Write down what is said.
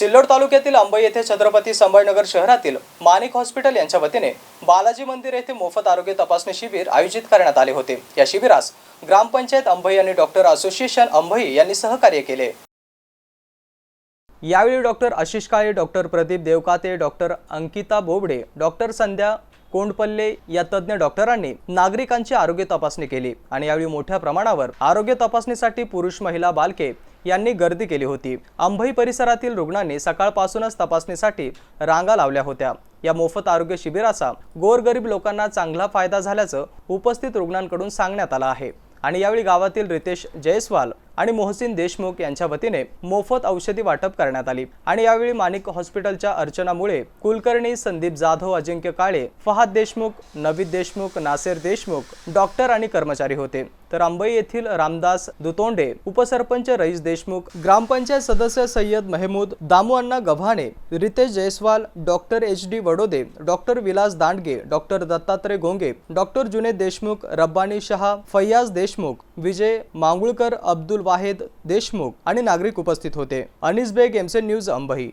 सिल्लोड तालुक्यातील अंबई येथे छत्रपती संभाजीनगर शहरातील माणिक हॉस्पिटल यांच्या वतीने बालाजी मंदिर येथे मोफत आरोग्य तपासणी शिबिर आयोजित करण्यात आले होते. या शिबिरास ग्रामपंचायत अंबई आणि डॉक्टर असोसिएशन अंबई यांनी सहकार्य केले. यावेळी doctor Ashish Kale doctor Pradeep Devkate doctor Ankita Bobde doctor Sandhya Kondapalle या तज्ज्ञ डॉक्टरांनी नागरिकांची आरोग्य तपासणी केली आणि यावेळी मोठ्या प्रमाणावर आरोग्य तपासणीसाठी पुरुष महिला बालके यांनी गर्दी केली होती. अंभई परिसरातील रुग्णांनी सकाळपासूनच तपासणीसाठी रांगा लावल्या होत्या. या मोफत आरोग्य शिबिराचा गोरगरीब लोकांना चांगला फायदा झाल्याचं उपस्थित रुग्णांकडून सांगण्यात आलं आहे. आणि यावेळी गावातील रितेश जयस्वाल आणि मोहसिन देशमुख यांच्या वतीने मोफत औषधी वाटप करण्यात आली. आणि यावेळी माणिक हॉस्पिटलच्या अर्चनामुळे कुलकर्णी संदीप जाधव अजिंक्य काळे फहाद देशमुख नवीद देशमुख नासेर देशमुख डॉक्टर आणि कर्मचारी होते. तर अंबई येथील रामदास दुतोंडे उपसरपंच रईस देशमुख ग्रामपंचायत सदस्य Sayyad Mahmood Damuanna Gavhane Ritesh Jaiswal doctor H D Vadode doctor Vilas Dandge doctor Dattatray Gonge doctor Junaid Deshmukh Rabbani Shah Faiyaz Deshmukh Vijay Mangulkar Abdul Wahed Deshmukh आणि नागरिक उपस्थित होते. अनिस बेग एमसे न्यूज अंबही.